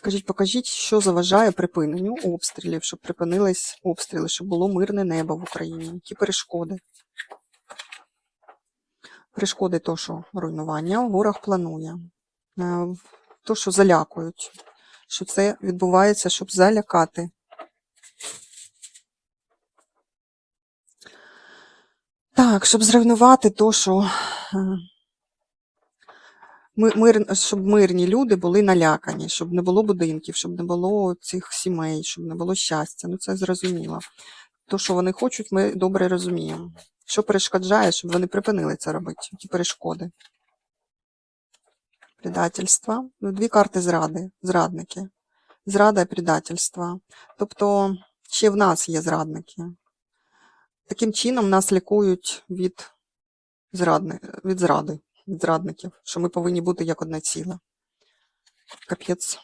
Скажіть, покажіть, що заважає припиненню обстрілів, щоб припинились обстріли, щоб було мирне небо в Україні. Які перешкоди? Перешкоди то, що руйнування, ворог планує. Е, То, що залякують, що це відбувається, щоб залякати. Так, щоб зруйнувати то, що е, мир, щоб мирні люди були налякані, щоб не було будинків, щоб не було цих сімей, щоб не було щастя. Ну це зрозуміло. То, що вони хочуть, ми добре розуміємо. Що перешкоджає, щоб вони припинили це робити? Які перешкоди? Предательство. Ну, дві карти зради, зрадники. Зрада і предательство. Тобто ще в нас є зрадники. Таким чином нас лікують від, зрадни, від зради, від зрадників, що ми повинні бути як одне ціле. Капець.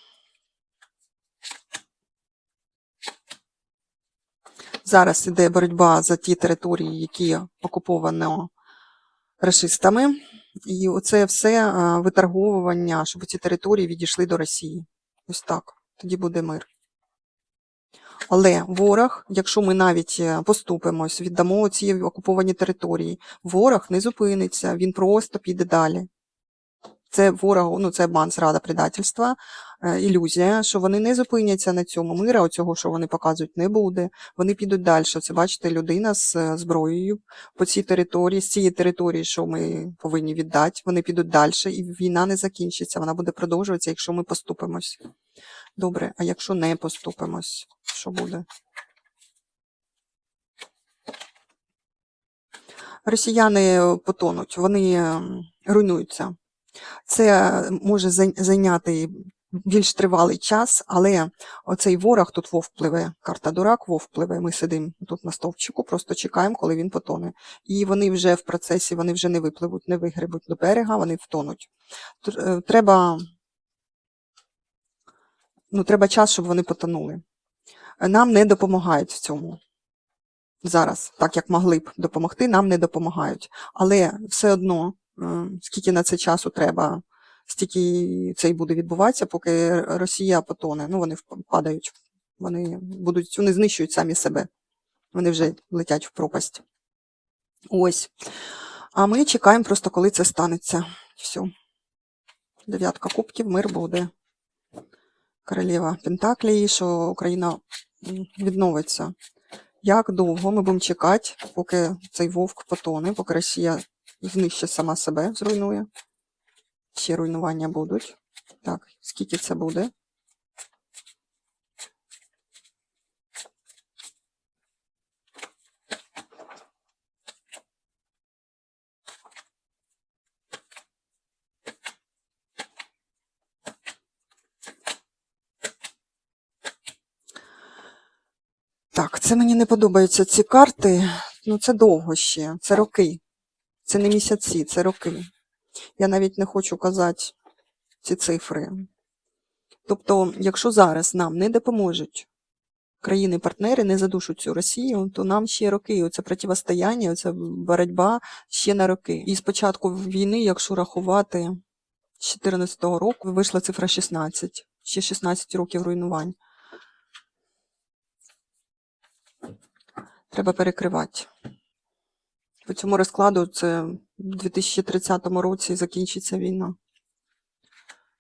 Зараз іде боротьба за ті території, які окуповані расистами. І оце все виторговування, щоб ці території відійшли до Росії. Ось так. Тоді буде мир. Але ворог, якщо ми навіть е, поступимось, віддамо ці окуповані території, ворог не зупиниться, він просто піде далі. Це ворог, ну це обман, зрада, предательства, е, ілюзія, що вони не зупиняться на цьому мира, оцього, що вони показують, не буде. Вони підуть далі. Це бачите, людина з е, зброєю по цій території, з цієї території, що ми повинні віддати, вони підуть далі, і війна не закінчиться. Вона буде продовжуватися, якщо ми поступимось. Добре, а якщо не поступимось, що буде? Росіяни потонуть, вони ем, руйнуються. Це може зайняти більш тривалий час, але оцей ворог тут вовк пливе, карта дурак, вовк пливе. Ми сидимо тут на стовпчику, просто чекаємо, коли він потоне. І вони вже в процесі, вони вже не випливуть, не вигребуть до берега, вони втонуть. Е, Треба, ну, треба час, щоб вони потонули. Нам не допомагають в цьому. Зараз, так як могли б допомогти, нам не допомагають. Але все одно, е, скільки на це часу треба, стільки це й буде відбуватися, поки Росія потоне. Ну, вони падають, вони будуть, вони знищують самі себе. Вони вже летять в пропасть. Ось. А ми чекаємо просто, коли це станеться. Все. Дев'ятка кубків, мир буде. Королева Пентаклії, що Україна відновиться. Як довго ми будемо чекати, поки цей вовк потоне, поки Росія знищить сама себе, зруйнує? Ще руйнування будуть. Так, скільки це буде? Так, це мені не подобаються ці карти. Ну, це довго ще, це роки. Це не місяці, це роки. Я навіть не хочу казати ці цифри. Тобто, якщо зараз нам не допоможуть країни-партнери, не задушуть цю Росію, то нам ще роки. Оце протистояння, оця боротьба ще на роки. І з початку війни, якщо рахувати з 2014 року, вийшла цифра 16. Ще 16 років руйнувань. Треба перекривати. По цьому розкладу це в 2030 році закінчиться війна.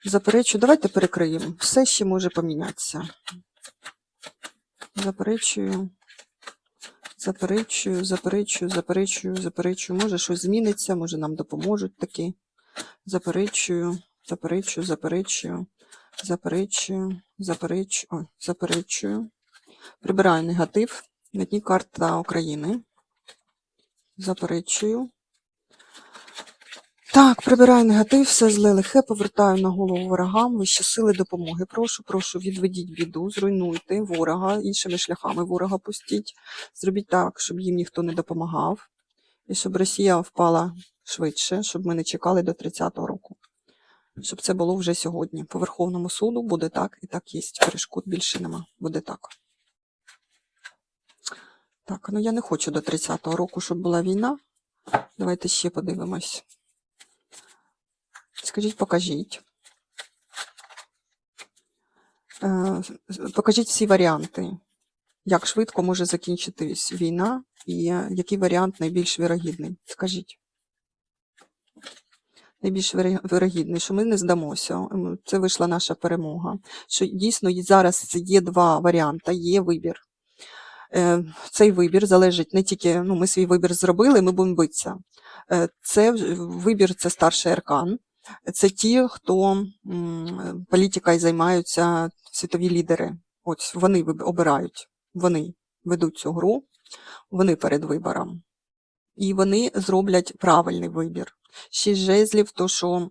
Заперечую, давайте перекриємо. Все ще може помінятися. Заперечую, заперечую, заперечую, заперечую, заперечую. Може щось зміниться, може нам допоможуть таки. Заперечую, заперечую, заперечую, заперечую, заперечую, ой, заперечую. Прибираю негатив. На дні карта України. Заперечую. Так, прибираю негатив, все зле лихе, повертаю на голову ворогам, вищі сили допомоги. Прошу, прошу, відведіть біду, зруйнуйте ворога, іншими шляхами ворога пустіть. Зробіть так, щоб їм ніхто не допомагав. І щоб Росія впала швидше, щоб ми не чекали до 30-го року. Щоб це було вже сьогодні. По Верховному суду буде так і так є. Перешкод більше нема. Буде так. Так, ну я не хочу до 30-го року, щоб була війна. Давайте ще подивимось. Скажіть, покажіть. Е, Покажіть всі варіанти, як швидко може закінчитись війна і який варіант найбільш вірогідний. Скажіть. Найбільш виро- вирогідний, що ми не здамося. Це вийшла наша перемога. Що дійсно зараз є два варіанти, є вибір. Е, Цей вибір залежить не тільки, ну, ми свій вибір зробили, ми будемо битися. Е, Це вибір це старший аркан. Це ті, хто політикою займаються світові лідери. Ось вони обирають, вони ведуть цю гру, вони перед вибором. І вони зроблять правильний вибір. Шість жезлів, то що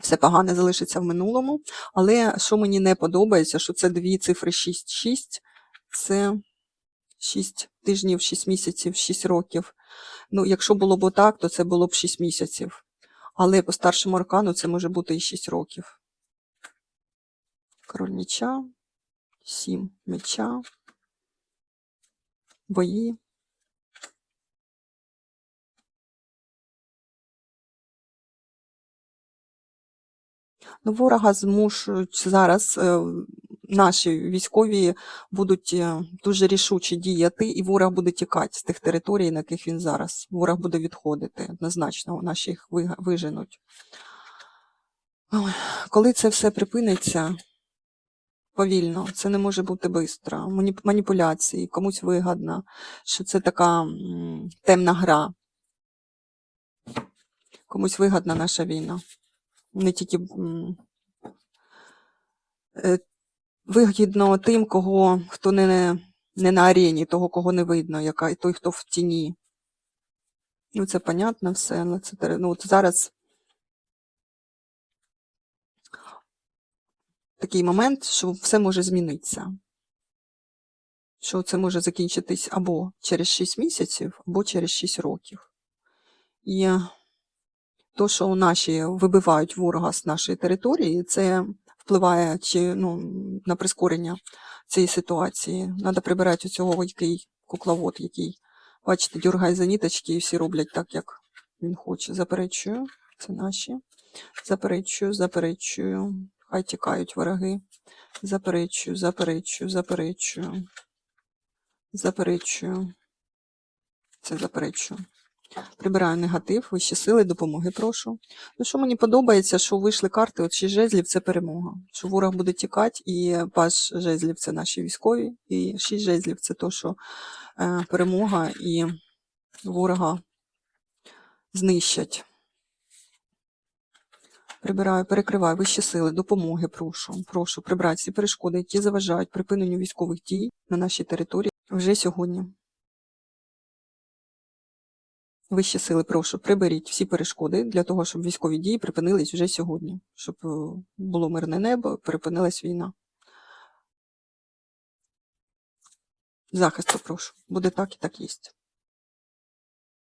все погане залишиться в минулому. Але що мені не подобається, що це дві цифри 6-6, це 6 тижнів, 6 місяців, 6 років. Ну, якщо було б так, то це було б 6 місяців. Але по старшому аркану це може бути і 6 років. Король меча, 7 меча, бої. Ну, ворога змушують зараз е, наші військові будуть е, дуже рішуче діяти, і ворог буде тікати з тих територій, на яких він зараз. Ворог буде відходити однозначно, наші їх виженуть. Коли це все припиниться повільно, це не може бути швидко. Маніпуляції, комусь вигодно, що це така темна гра. Комусь вигодна наша війна. Не тільки е, вигідно тим, кого хто не, не на арені, того, кого не видно, яка, той, хто в тіні. Ну, це понятно все, але це ну, от зараз такий момент, що все може змінитися. Що це може закінчитись або через 6 місяців, або через 6 років. І то, що наші вибивають ворога з нашої території, це впливає чи, ну, на прискорення цієї ситуації. Треба прибирати у цього який кукловод, який, бачите, дергає за ніточки і всі роблять так, як він хоче. Заперечую, це наші. Заперечую, заперечую. Хай тікають вороги. Заперечую, заперечую, заперечую. Заперечую. Це заперечую. Прибираю негатив, вищі сили, допомоги, прошу. Ну, що мені подобається, що вийшли карти, от шість жезлів це перемога. Що ворог буде тікати, і паж жезлів це наші військові, і шість жезлів це то, що е, перемога і ворога знищать. Прибираю, перекриваю вищі сили, допомоги, прошу. Прошу прибрати всі перешкоди, які заважають припиненню військових дій на нашій території вже сьогодні. Вищі сили, прошу, приберіть всі перешкоди для того, щоб військові дії припинились вже сьогодні, щоб е, було мирне небо, припинилась війна. Захисту прошу. Буде так і так єсть.